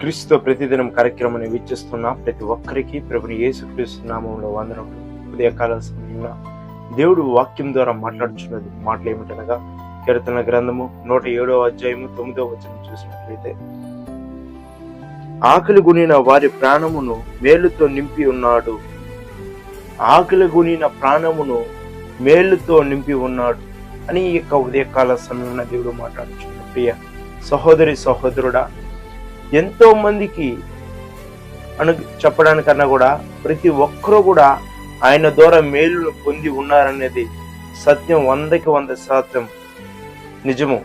క్రీస్తు ప్రతిదినం కార్యక్రమాన్ని వీక్షిస్తున్న. ప్రతి ఒక్కరికి ప్రభుని యేసుక్రీస్తు నామంలో వందనం ఉదయకాల సమయంలో దేవుడు వాక్యం ద్వారా మాట్లాడుచున్నది మాటలు ఏమిటనగా కీర్తన గ్రంథము నూట ఏడవ అధ్యాయము తొమ్మిదవ వచనం చూసినట్లయితే ఆకలి గునిన వారి ప్రాణమును మేలుతో నింపి ఉన్నాడు. ఆకలి గునిన ప్రాణమును మేలుతో నింపి ఉన్నాడు అని ఈ యొక్క ఉదయకాల సమయంలో దేవుడు మాట్లాడుచున్న ప్రియ సహోదరి సహోదరుడా ఎంతో మందికి అను చెప్పడానికన్నా కూడా ప్రతి ఒక్కరూ కూడా ఆయన ద్వారా మేలును పొంది ఉన్నారనేది సత్యం వందకి వంద శాతం నిజము.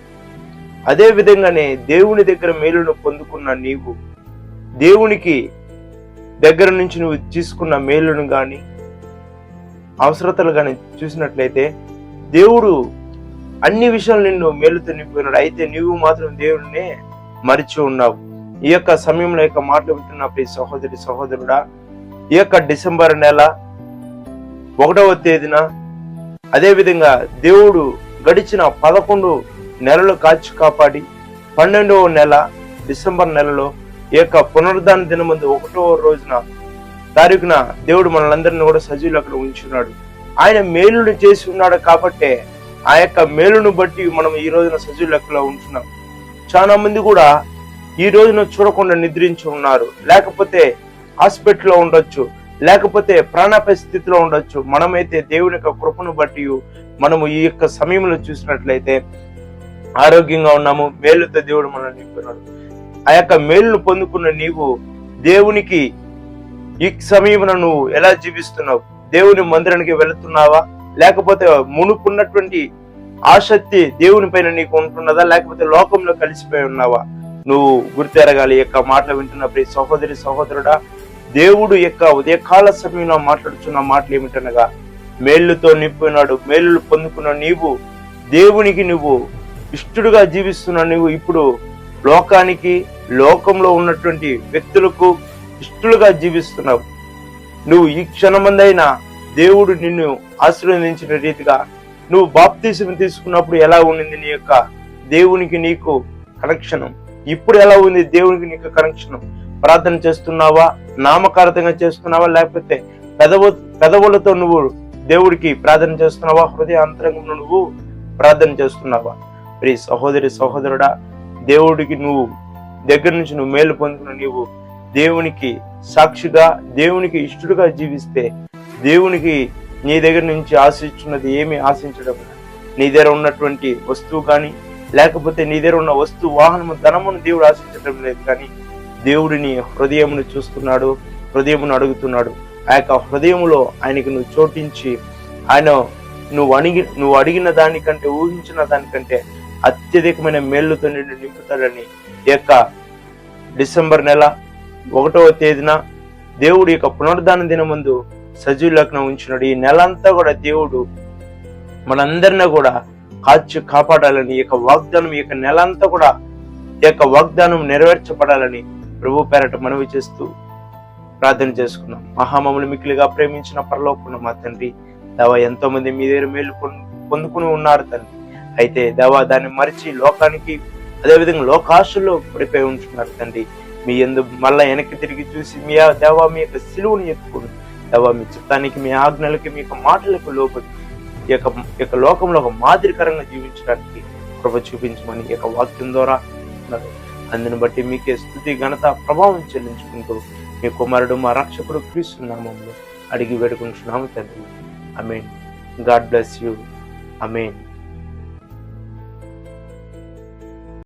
అదే విధంగానే దేవుని దగ్గర మేలును పొందుకున్న నీవు దేవునికి దగ్గర నుంచి నువ్వు తీసుకున్న మేలును కానీ అవసరతలు కానీ చూసినట్లయితే దేవుడు అన్ని విషయాలు నిన్ను మేలుతో నింపినాడు అయితే నీవు మాత్రం దేవుడినే మరిచి ఉన్నావు. ఈ యొక్క సమయంలో యొక్క మాటలు వింటున్న ప్రియ సహోదరి సహోదరుడా ఈ యొక్క డిసెంబర్ నెల ఒకటవ తేదీన అదేవిధంగా దేవుడు గడిచిన పదకొండు నెలలు కాచి కాపాడి పన్నెండవ నెల డిసెంబర్ నెలలో ఈ యొక్క పునరుద్ధాన దినమందు ఒకటో రోజున తారీఖున దేవుడు మనలందరినీ కూడా సజీవులు అక్కడ ఉంచున్నాడు. ఆయన మేలును చేసి ఉన్నాడు కాబట్టే ఆ యొక్క మేలును బట్టి మనం ఈ రోజున సజీవులు లెక్కలో ఉంటున్నాం. చాలా మంది కూడా ఈ రోజున చూడకుండా నిద్రించి ఉన్నారు. లేకపోతే హాస్పిటల్లో ఉండొచ్చు లేకపోతే ప్రాణాపాయ స్థితిలో ఉండొచ్చు. మనమైతే దేవుని యొక్క కృపను బట్టి మనము ఈ యొక్క సమయంలో చూసినట్లయితే ఆరోగ్యంగా ఉన్నాము. మేలుతో దేవుడు మనల్ని నింపినాడు ఆ యొక్క మేలును పొందుకున్న నీవు దేవునికి ఈ సమయమున నువ్వు ఎలా జీవిస్తున్నావు? దేవుని మందిరానికి వెళుతున్నావా? లేకపోతే మునుకున్నటువంటి ఆసక్తి దేవుని పైన నీకు ఉంటున్నదా? లేకపోతే లోకంలో కలిసిపోయి ఉన్నావా? నువ్వు గుర్తెరగాలి. యొక్క మాటలు వింటున్న ప్రతి సహోదరి సహోదరుడా దేవుడు యొక్క ఉదయకాల సమయంలో మాట్లాడుతున్న మాటలు ఏమిటనగా మేళ్ళుతో నింపినాడు మేలు పొందుకున్న నీవు దేవునికి నువ్వు ఇష్టడుగా జీవిస్తున్న నువ్వు ఇప్పుడు లోకానికి లోకంలో ఉన్నటువంటి వ్యక్తులకు ఇష్టలుగా జీవిస్తున్నావు. నువ్వు ఈ క్షణమందైనా దేవుడు నిన్ను ఆశీర్వదించిన రీతిగా నువ్వు బాప్తీసం తీసుకున్నప్పుడు ఎలా ఉండింది నీ యొక్క దేవునికి నీకు కనెక్షన్? ఇప్పుడు ఎలా ఉంది దేవునికి నీకు కనెక్షన్? ప్రార్థన చేస్తున్నావా? నామకార్థంగా చేస్తున్నావా? లేకపోతే పెదవు పెదవులతో నువ్వు దేవుడికి ప్రార్థన చేస్తున్నావా? హృదయ అంతరంగంలో నువ్వు ప్రార్థన చేస్తున్నావా? ప్రియ సహోదరి సహోదరుడా దేవుడికి నువ్వు దగ్గర నుంచి నువ్వు మేలు పొందుకున్న నీవు దేవునికి సాక్షిగా దేవునికి ఇష్టడుగా జీవిస్తే దేవునికి నీ దగ్గర నుంచి ఆశించున్నది ఏమి ఆశించడం నీ దగ్గర ఉన్నటువంటి వస్తువు కానీ లేకపోతే నీ దగ్గర ఉన్న వస్తువు వాహనము ధనమును దేవుడు ఆశించడం లేదు. కానీ దేవుడిని హృదయమును చూస్తున్నాడు హృదయమును అడుగుతున్నాడు. ఆ యొక్క హృదయములో ఆయనకి నువ్వు చోటించి ఆయన నువ్వు అడిగి నువ్వు అడిగిన దానికంటే ఊహించిన దానికంటే అత్యధికమైన మేళ్ళతో నిన్ను నింపుతాడని ఈ యొక్క డిసెంబర్ నెల ఒకటవ తేదీన దేవుడి యొక్క పునరుద్ధాన దినం ముందు సజీవులకు ఉంచినాడు. ఈ నెల అంతా కూడా దేవుడు మనందరినీ కూడా కాచి కాపాడాలని ఈ యొక్క వాగ్దానం ఈ యొక్క నెలంతా కూడా ఈ యొక్క వాగ్దానం నెరవేర్చబడాలని ప్రభు పేరట మనవి చేస్తూ ప్రార్థన చేసుకున్నాం. మహామములు మిక్కిలిగా ప్రేమించిన పరలోకున్న మా తండ్రి దేవా ఎంతో మంది మీ దగ్గర మేలు పొందుకుని ఉన్నారు తండ్రి. అయితే దేవా దాన్ని మరిచి లోకానికి అదేవిధంగా లోకాశుల్లో పడిపోయి ఉంటున్నారు తండ్రి. మీ ఎందు మళ్ళా వెనక్కి తిరిగి చూసి మీ దేవా మీ యొక్క సిలువుని ఎత్తుకుని దేవా మీ చిత్తానికి మీ ఆజ్ఞలకి మీ యొక్క మాటలకు లోపడి ఈ యొక్క ఈ యొక్క లోకంలో ఒక మాదిరికరంగా జీవించడానికి కృప చూపించమని ఈ యొక్క వాక్యం ద్వారా అన్నారు అందుని బట్టి మీకే స్థుతి ఘనత ప్రభావం చెల్లించుకుంటూ మీ కుమారుడు మా రక్షకుడు క్రీస్తు నామంలో అడిగి వేడుకుంటున్నాము తండ్రి. Amen God bless you. Amen